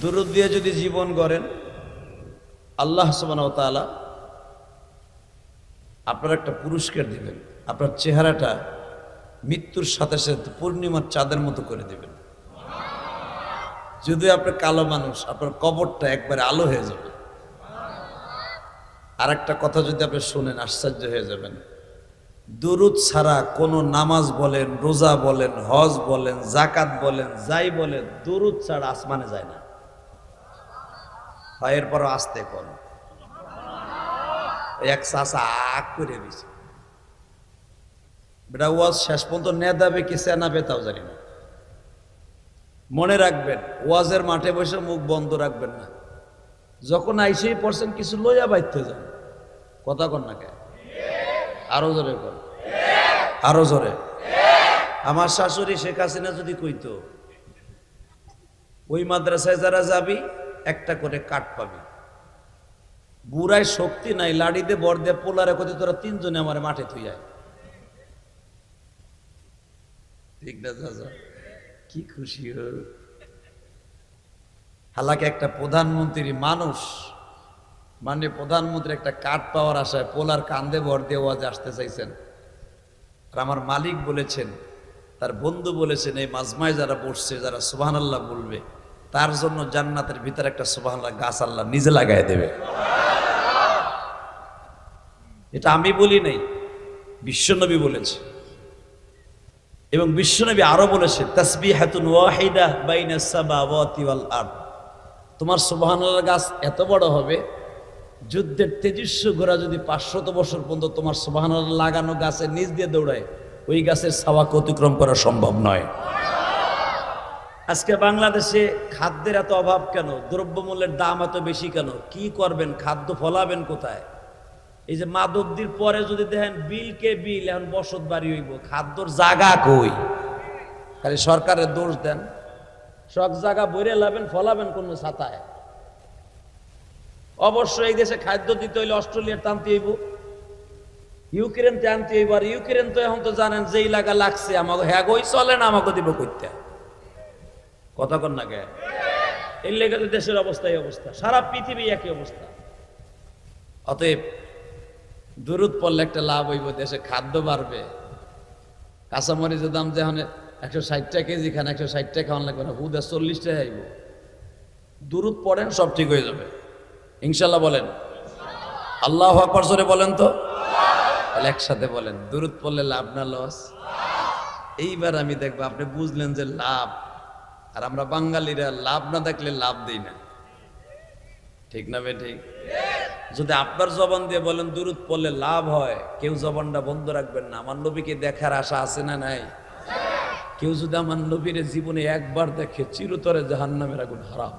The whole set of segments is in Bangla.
দুরুদ দিয়ে যদি জীবন গড়েন, আল্লাহ তাআলা আপনার একটা পুরস্কার দিবেন। আপনার চেহারাটা মৃত্যুর সাথে সাথে পূর্ণিমার চাঁদের মতো করে দিবেন। যদি আপনি কালো মানুষ, আপনার কবরটা একবারে আলো হয়ে যাবে। আর একটা কথা যদি আপনি শোনেন, আশ্চর্য হয়ে যাবেন। দুরুদ ছাড়া কোনো নামাজ বলেন, রোজা বলেন, হজ বলেন জাকাত বলেন, যাই বলেন, দুরুদ ছাড়া আসমানে যায় না। হয় পর আসতে কর এক চাষা আগ করে দিছে। বেটা, ওয়াজ শেষ পর্যন্ত নেদাবে কি সেনাবে তাও জানি না। মনে রাখবেন, ওয়াজের মাঠে বসে মুখ বন্ধ রাখবেন না। যখন আইসেই পড়ছেন, কিছু লইয়া বাইতে যান। কথা কন না কে আরও জোরে কর আরও জোরে। আমার শাশুড়ি শেখ হাসিনা যদি কইতো, ওই মাদ্রাসায় যারা যাবি একটা করে কাঠ পাবি। বুড়ায় শক্তি নাই লাড়িতে বর পোলারে কতি তোরা তিনজনে আমার মাঠে থুই যায় ঠিক না চাচা? কি খুশি হালাকে একটা প্রধানমন্ত্রী মানুষ মানে প্রধানমন্ত্রী একটা কাঠ পাওয়ার আশায় পোলার কান্দে ভর দিয়ে ওয়াজে আসতে চাইছেন। আর আমার মালিক বলেছেন, তার বন্ধু বলেছেন, এই মাজমায় যারা বসছে, যারা সুবাহ আল্লাহ বলবে তার জন্য জান্নাতের ভিতরে একটা সুবাহ গাছ আল্লাহ নিজে লাগাই দেবে। এটা আমি বলি নাই, বিশ্বনবী বলেছে। এবং বিশ্বনবী আরও বলেছে তসবি হাতুন ওয়াহিদা বাইনা সামাওয়াতি ওয়াল আরদ। তোমার সুবহানাল্লাহ গাছ এত বড় হবে, যুদ্ধের তেজস্ব ঘোড়া যদি পাঁচশত বছর পর্যন্ত তোমার সুবহানাল্লাহ লাগানো গাছের নিচ দিয়ে দৌড়ায়, ওই গাছের ছাওয়াকে অতিক্রম করা সম্ভব নয়। আজকে বাংলাদেশে খাদ্যের এত অভাব কেন? দ্রব্যমূল্যের দাম এত বেশি কেন? কি করবেন? খাদ্য ফলাবেন কোথায়? এই যে মাদকদির পরে যদি দেখেন বিল কে বিল, এখন বসত বাড়ি হইব। খাদ্যর জায়গা কই? খালি সরকারের দোষ দেন। সব জায়গা বইরে লাবেন, ফলাবেন কোন ছাতায়। অবশ্যই এই দেশে খাদ্য দিতে হইলে অস্ট্রেলিয়ার টানতে হইব। ইউক্রেন টানতে হইব। আর ইউক্রেন তো এখন তো জানেন যে এলাকা লাগছে আমাকে হ্যাঁ গই চলে না আমাকে দিব করতে কথা কন না কে? এই লেগে তো দেশের অবস্থা এই অবস্থা, সারা পৃথিবী একই অবস্থা। অতএব দূরত পড়লে একটা লাভ হইব, দেশে খাদ্য বাড়বে। কাঁচামরিচের দাম যখন একশো ষাট টাকা কেজি খান, একশো ষাট টাকা খাওয়ান লাগবে না হুদা চল্লিশ টাকা আইব দূরত পড়েন সব ঠিক হয়ে যাবে। ইনশাল্লাহ বলেন। আল্লাহ আকবর বলেন তো। একসাথে বলেন দূরত পড়লে লাভ না লস? এইবার আমি দেখব, আপনি বুঝলেন যে লাভ। আর আমরা বাঙালিরা লাভ না দেখলে লাভ দিই না। ঠিক না বে ঠিক? যদি আপনার জবান দিয়ে বলেন দূরত পড়লে লাভ হয়। কেউ জবানটা বন্ধ রাখবেন না। আমার নবীকে দেখার আশা আছে না নাই? কেউ যদি আমার নবীর জীবনে একবার দেখে, চিরতরে জাহান নামের আগুন হারাম।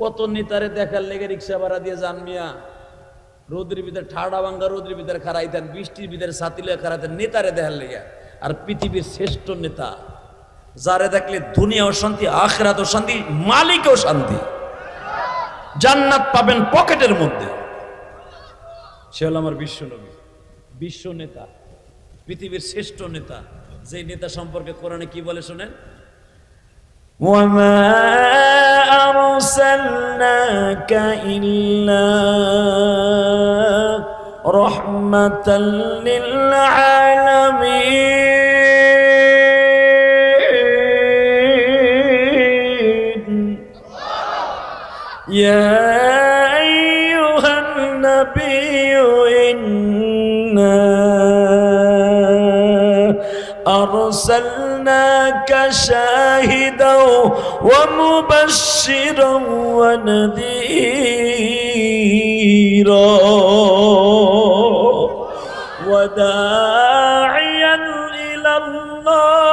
কত নেতারে দেখার লেগে রিক্সা ভাড়া দিয়ে যান মিয়া। রোদ্রের ভিতরে ঠাডা ভাঙ্গা রোদ্রের ভিতরে খারাইতেন বৃষ্টির ভিতরে সাতিলে খারাইতেন নেতারে দেখার লেগে। আর পৃথিবীর শ্রেষ্ঠ নেতা যারে দেখলে দুনিয়াও শান্তি আখরাতও শান্তি মালিকও শান্তি জান্নাত পাবেন পকেটের মধ্যে সে হলো আমার বিশ্ব নবী বিশ্ব নেতা পৃথিবীর শ্রেষ্ঠ নেতা যে নেতা সম্পর্কে কোরআনে কি বলে শোনেন وما أرسلناك إلا رحمة للعالمين يا أيها النبي إنا أرسلناك شاهدا ومبشرا ونذيرا وداعيا إلى الله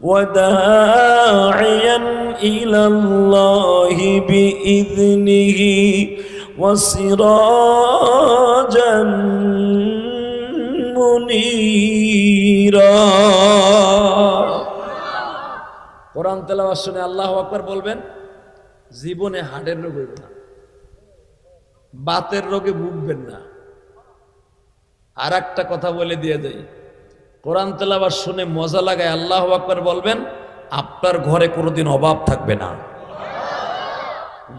وداعيا إلى الله بإذنه وسراجا منيرا কোরআন তেলাওয়াত শুনে আল্লাহ আকবার বলবেন জীবনে হার্টের রোগ হইব না বাতের রোগে ভুগবেন না আর একটা কথা বলে দিয়ে যাই কোরআন তেলাবার শুনে মজা লাগায় আল্লাহ আকবার বলবেন আপনার ঘরে কোনোদিন অভাব থাকবে না।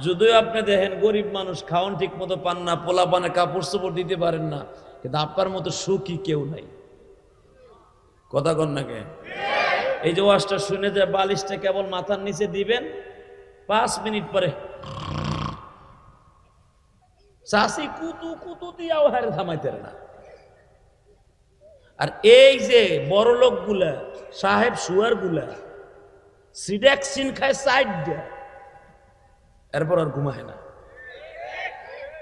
যদিও আপনি দেখেন গরিব মানুষ খাওয়ান ঠিক মতো পান না পোলা পানে কাপড় চোপড় দিতে পারেন না, কিন্তু আপনার মতো সুখী কেউ নাই। কথা কন নাকি এই যে ওয়াজটা শুনে যে বালিশটা কেবল মাথার নিচে দিবেন, পাঁচ মিনিট পরে চাষি কুতু কুতু দিয়াও হারে থামাইতে না। আর এই যে বড় লোকগুলা সাহেব সুয়ারগুলা সিডাক্সিন খায় সাইড দেয়। এরপর আর ঘুমায় না।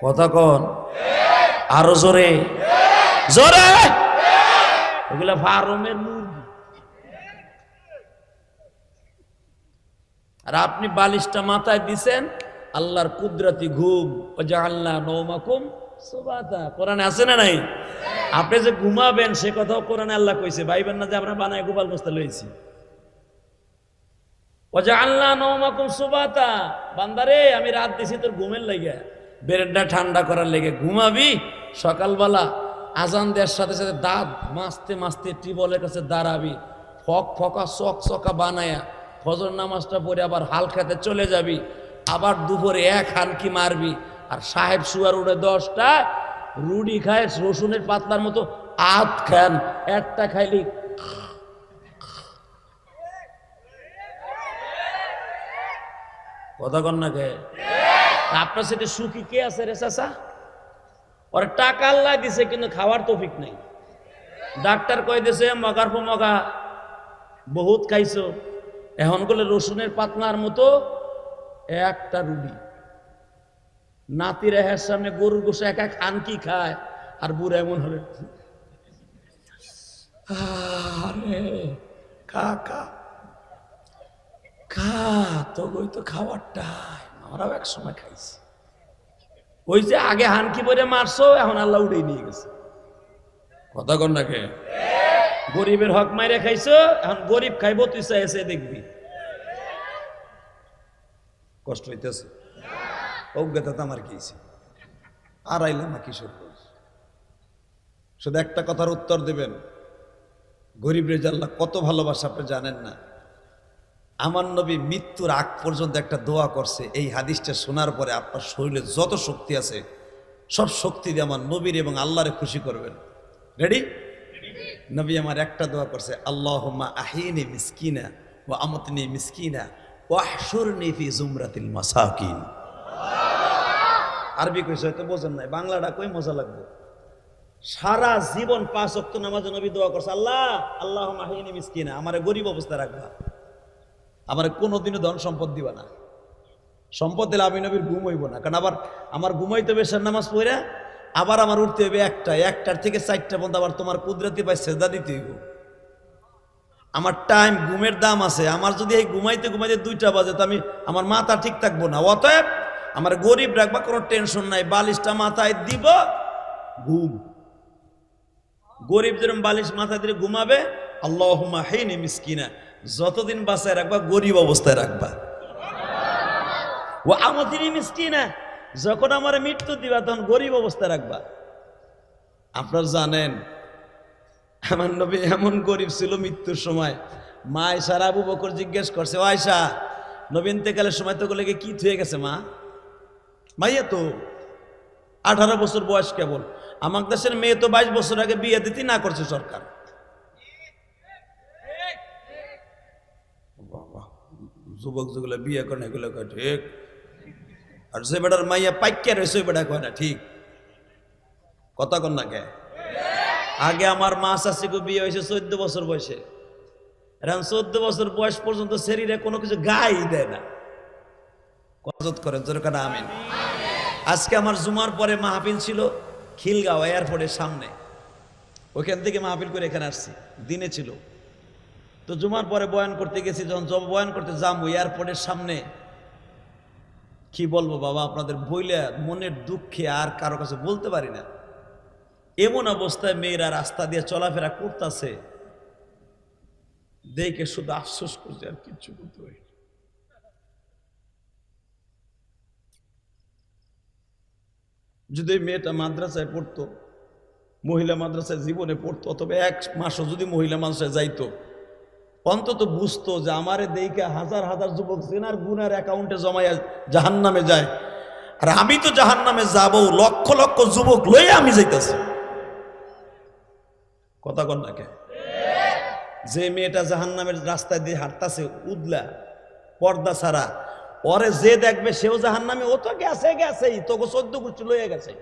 কথা কন। আরও জোরে। জোরে! এগুলা ফার্মের মুরগি। আর আপনি বালিশটা মাথায় দিছেন, আল্লাহর কুদরতি ঘুম জাহাল্লা নৌমাকুম সুবাতা। কোরআনে আছে না নাই? আপনি যে ঘুমাবেন, সে কথাও কোরআনে আল্লাহ কইছে। ভাইবেন না যে আমরা বানায় গোপাল বস্তা লইছি। ওজা আল্লাহ নৌমাকুম সুবাতা। বান্দারে, আমি রাত দিছি তোর ঘুমের লেগে। বেরেডটা ঠান্ডা করার লেগে ঘুমাবি। সকালবেলা আজান দেওয়ার সাথে সাথে দাঁত মাসতে মাসতে টিবলের কাছে দাঁড়াবি। ফক ফকা, চক চকা বানায়া ফজর নামাজটা পড়ে আবার হাল খেতে চলে যাবি। আবার দুপুরে এক হানকি মারবি। আর সাহেব শুয়ার উড়ে দশটা রুডি খায়, রসুনের পাতলার মতো আধ খান একটা খাইলি কথা কন না আপনার সাথে সুখী কে আছে রে চাচা? ওর টাকা আল্লাহ দিছে, কিন্তু খাওয়ার তৌফিক নাই। ডাক্তার কই দিছে মগার পর মগা, বহুত খাইছো। এখন বলে, রসুনের পাতনার মতো একটা রুডি নাতি রেহের সামনে গরুর গোসে একা খান কি খায়? আর বুড়া এমন হলে খা খা। খা তো ওই তো খাবারটাই। আমরাও এক সময় খাইছি। ওই যে আগে হানকি পরে মারছো এখন আল্লাহ উড়েই নিয়ে গেছে। কথা কন নাকি গরিবের হক মাইরে খাইছো এখন গরিব খাইবো তুই চাই এসে দেখবি। কষ্ট হইতেছে। অজ্ঞতা আমার কিছে আর আইলাম না কিশোর শুধু একটা কথার উত্তর দেবেন। গরিব রেজাল্লাহ কত ভালোবাসা আপনি জানেন না। আমার নবী মৃত্যুর আগ পর্যন্ত একটা দোয়া করছে, এই হাদিসটা শোনার পরে আপনার শরীরে যত শক্তি আছে, সব শক্তি দিয়ে আমার নবীর এবং আল্লাহরে খুশি করবেন। রেডি নবী আমার একটা দোয়া করছে আল্লাহ আহিনি মিসকিনা ও আমতনি মিসকিনা ও আহসুরনি ফি জুমরাতিল মাসাকিন। আরবি কইছে, হয়তো বোঝেন নাই, বাংলাটা কই মজা লাগবে? সারা জীবন পাঁচ অক্ত নামাজে নবী দোয়া করছে, আল্লাহ আল্লাহ মাহিনী মিসকিনা, আমার গরিব অবস্থা রাখবা। আমার কোনোদিনও ধন সম্পদ দিবা না। সম্পদ দিলে আমি নবীর ঘুম হইব না। কারণ আবার, আমার ঘুমাইতে হবে সের নামাজ পড়ে আবার আমার উঠতে হবে একটা একটার থেকে চারটা পর্যন্ত আবার তোমার কুদরতি পাই সেদা দিতে হইব। আমার টাইম ঘুমের দাম আছে। আমার যদি এই ঘুমাইতে ঘুমাইতে দুইটা বাজে, তো আমি, আমার মাথা ঠিক থাকব না। অতএব আমার গরিব রাখবা, কোনো টেনশন নাই। বালিশটা মাথায় দিব, ঘুম। গরিব যেরকম বালিশ মাথায় দিয়ে ঘুমাবে আল্লাহ মিসকিনা। যতদিন বাসায় রাখবা, গরিব অবস্থায় রাখবা। ও আমাদেরই মিষ্টি না যখন আমার মৃত্যু দিবা, তখন গরিব অবস্থায় রাখবা। আপনার জানেন, আমার নবী এমন গরিব ছিল মৃত্যুর সময়। মা সারা আবু বকর জিজ্ঞেস করছে, ও আয়সা নবীন তেকালের সময় তো গেলে কি থুয়ে গেছে মা? মাইয়া তো আঠারো বছর বয়স কেবল। আমার দেশের মেয়ে তো বাইশ বছর আগে বিয়ে দিতে না করছে সরকার বাবা, যুবক যেগুলো বিয়ে করে এগুলো কয়, ঠিক। আর যে বেটার মাইয়া পাইকা রয়েছে, ওই বেটা কয় না, ঠিক। কথা কন না কে? আগে আমার মা শাশিকে বিয়ে হয়েছে চোদ্দ বছর বয়সে। এখন চোদ্দ বছর বয়স পর্যন্ত শরীরে কোনো কিছু গাই দেয় না। কজত করেন, জোর কাটা আমিন। আজকে আমার জুমার পরে মাহফিল ছিল খিলগাঁও এয়ারপোর্টের সামনে। ওইখান থেকে মাহফিল করে এখানে আসছি, দিনে ছিল। তো জুমার পরে বয়ান করতে গেছি, যখন বয়ান করতে যাব, এয়ারপোর্টের সামনে। কি বলব বাবা, আপনাদের বইলে মনের দুঃখে আর কারও কাছে বলতে পারি না। এমন অবস্থায় মেয়েরা রাস্তা দিয়ে চলাফেরা করতেছে। দেখে শুধু আফসোস করছে, আর কিচ্ছু করতে পারি যদি মেয়েটা মাদ্রাসায় পড়তো, মহিলা মাদ্রাসায় জীবনে পড়তো, অথবা এক মাসও যদি মহিলা মাদ্রাসায় যাইতো অন্তত বুঝতো যে আমারে দেখে হাজার হাজার যুবক জেনার গুনার অ্যাকাউন্টে জমাইয়া জাহান নামে যায়। আর আমি তো জাহান নামে যাব লক্ষ লক্ষ যুবক লইয়া আমি যাইতেছি। কথা কন না কে যে মেয়েটা জাহান নামের রাস্তায় দিয়ে হাঁটতাছে, উদলা, পর্দা ছাড়া, ওরে যে দেখবে সেও জাহান নামে ও তো গেছে, গেছেই, তোকে চোদ্দ কুচু লইয়া গেছে।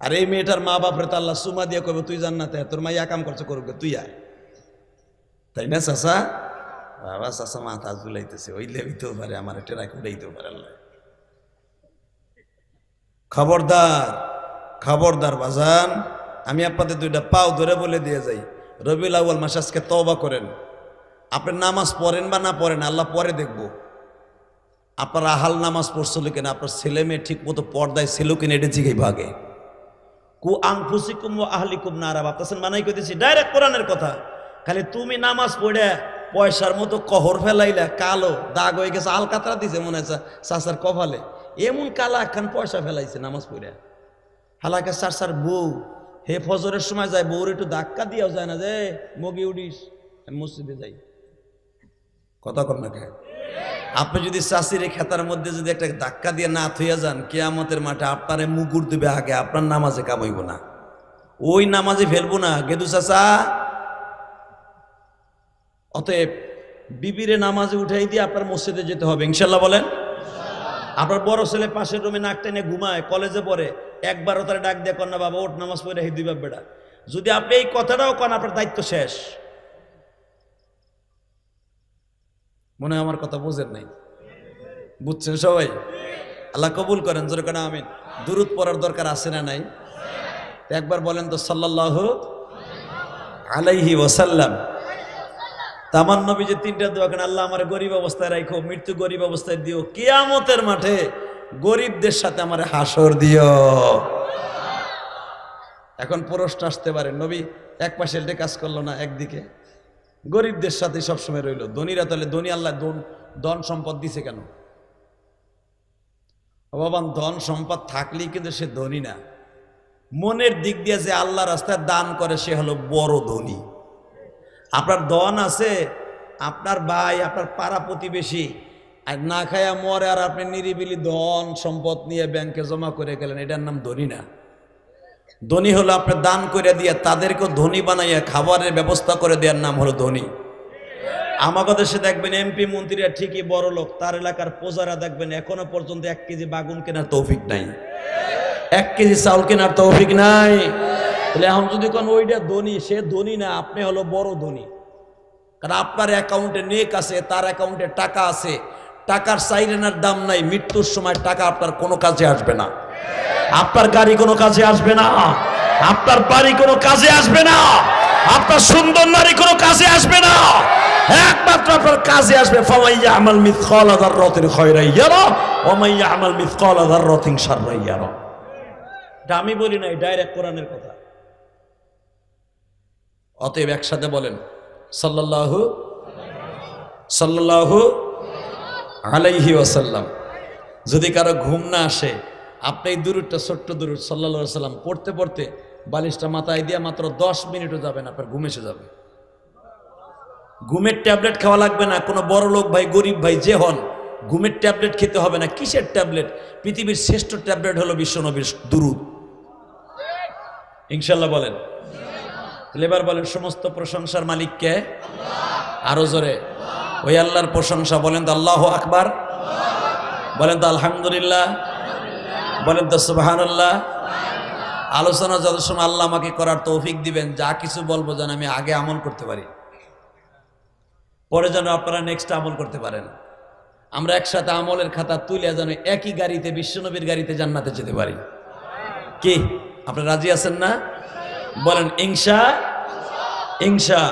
আর এই মেয়েটার মা বাপরে তো আল্লাহ সুমা দিয়ে কবে তুই জান্নাতে তোর মাইয়া কাম করছে করুক, তুই আয়। তাই না চাষা বাবা চাষা মাথা ঝুলাইতেছে, ওই লেবিতেও পারে, আমার টেরাক উড়াইতেও পারে আল্লাহ। খবরদার খবরদার বাজান, আমি আপনাদের দুইটা পাও ধরে বলে দিয়ে যাই। রবিউল আউ্য়াল মাস আজকে তওবা করেন। আপনি নামাজ পড়েন বা না পড়েন, আল্লাহ পরে দেখব। আপনার আহাল নামাজ পড়ছিল কিনা, আপনার ছেলে মেয়ে ঠিক মতো পর্দায় ছিল কিনা, এটা জিগাই ভাগে কু আংফুসিকুম ও আহলিকুম নারা, ভাবতেছেন মানাই কইতেছি, ডাইরেক্ট কোরআনের কথা। খালি তুমি নামাজ পড়ে পয়সার মতো কহর ফেলাইলা, কালো দাগ হয়ে গেছে, আলকাতরা দিছে মনে হচ্ছে চাচার কপালে। এমন কালা একখান পয়সা ফেলাইছে নামাজ পড়ে। হালাকে চার চার বউ, হে ফজরের সময় যায়, বউর একটু ধাক্কা দিয়েও যায় না যে মগি উড়িস মসজিদে যাই। কথা কর না কে? আপনি যদি চাষির খেতার মধ্যে যদি একটা ধাক্কা দিয়ে না থইয়া যান, কেয়ামতের মাঠে আপনারে মুগুর দেবে আগে, আপনার নামাজে কামাইব না। ওই নামাজে ফেলব না। গেদু চাচা, অতএব বিবিরে নামাজে উঠাই দিয়ে আপনার মসজিদে যেতে হবে। ইনশাল্লাহ বলেন। আপনার বড় ছেলে পাশের রুমে নাক টেনে ঘুমায়, কলেজে পড়ে, একবারও তারা ডাক দিয়ে কন্যা বাবা, ওঠ, নামাজ পড়ে, হে দিবা বেটা যদি আপনি এই কথাটাও কন, আপনার দায়িত্ব শেষ। মনে হয় আমার কথা বোঝেন নাই। বুঝছেন সবাই? আল্লাহ কবুল করেন, জোরে কেন আমিন। দূরত পড়ার দরকার আছে না নাই? একবার বলেন তো সাল্লাহ আলাইহি ওসাল্লাম তামান নবী যে তিনটা দোয়া কেন আল্লাহ আমার গরিব অবস্থায় রাখো মৃত্যু গরিব অবস্থায় দিও, কিয়ামতের মাঠে গরিবদের সাথে আমার হাসর দিও। এখন প্রশ্ন আসতে পারে। নবী এক পাশে কাজ করল না, একদিকে। গরিবদের সাথে সবসময় রইল। ধনীরা তাহলে ধনী আল্লাহ ধন ধন সম্পদ দিছে কেন? বাবা ধন সম্পদ থাকলেই কিন্তু সে ধনী না। মনের দিক দিয়ে যে আল্লাহ রাস্তায় দান করে, সে হলো বড় ধনী। আপনার ধন আছে, আপনার ভাই, আপনার পাড়া প্রতিবেশী, আর না খায়া মরে আর আপনি নিরিবিলি ধন সম্পদ নিয়ে ব্যাংকে জমা করে গেলেন, এটার নাম ধনী না। ধনী হলো আপনি দান করে দিয়ে তাদেরকেও ধনী বানাইয়া খাবারের ব্যবস্থা করে দেওয়ার নাম হলো ধনী। আমাকে দেশে দেখবেন এমপি মন্ত্রীরা ঠিকই বড় লোক, তার এলাকার প্রজারা দেখবেন এখনও পর্যন্ত এক কেজি বাগুন কেনার তৌফিক নাই। এক কেজি চাউল কেনার তৌফিক নাই। তাহলে এখন যদি কোন ওইটা ধনী, সে ধনী না, আপনি হলো বড় ধনী। কারণ আপনার অ্যাকাউন্টে নেক আছে, তার অ্যাকাউন্টে টাকা আছে, টাকার সাইরেনার দাম নাই, মৃত্যুর সময় টাকা আপনার কোনো কাজে আসবে না। আপনার গাড়ি কোনো কাজে আসবে না। আপনার বাড়ি কোনো কাজে আসবে না। আপনার সুন্দর নারী কোনো কাজে আসবে না। একমাত্র আপনার কাজে আসবে। ফামাইয়া আমাল মিথকাল আদার রতিন খয়রাইয়ারা ওমাইয়া আমাল মিথকাল আদার রতিন সাররাইয়ারা এটা আমি বলি নাই, ডাইরেক্ট কোরআনের কথা। অতএব একসাথে বলেন, সাল্লাল্লাহু সাল্লাল্লাহু আলাইহি ওয়াসাল্লাম। যদি কারও ঘুম না আসে আপনি এই দূরটা ছোট্ট দূর সাল্লা সাল্লাম পড়তে পড়তে বালিশটা মাথায় দিয়ে মাত্র দশ মিনিটও যাবেন আপনার ঘুম এসে যাবে। ঘুমের ট্যাবলেট খাওয়া লাগবে না, কোনো বড় লোক ভাই, গরিব ভাই, যে হন, ঘুমের ট্যাবলেট খেতে হবে না, কিসের ট্যাবলেট? পৃথিবীর শ্রেষ্ঠ ট্যাবলেট হলো বিশ্বনবীর দুরুদ। ইনশাল্লাহ বলেন। লেবার বলেন, সমস্ত প্রশংসার মালিককে আরও জোরে। ওই আল্লাহর প্রশংসা, বলেন তো আল্লাহ আকবার। বলেন তো আলহামদুলিল্লাহ। বলেন তো সুবাহান্লাহ আলোচনা যত সময় আল্লাহ আমাকে করার তৌফিক দিবেন, যা কিছু বলব যেন আমি আগে আমল করতে পারি। পরে যেন আপনারা নেক্সট আমল করতে পারেন। আমরা একসাথে আমলের খাতা তুলে যেন একই গাড়িতে, বিশ্বনবীর গাড়িতে জান্নাতে যেতে পারি। কি? আপনারা রাজি আছেন না? বলেন ইংসা ইংসা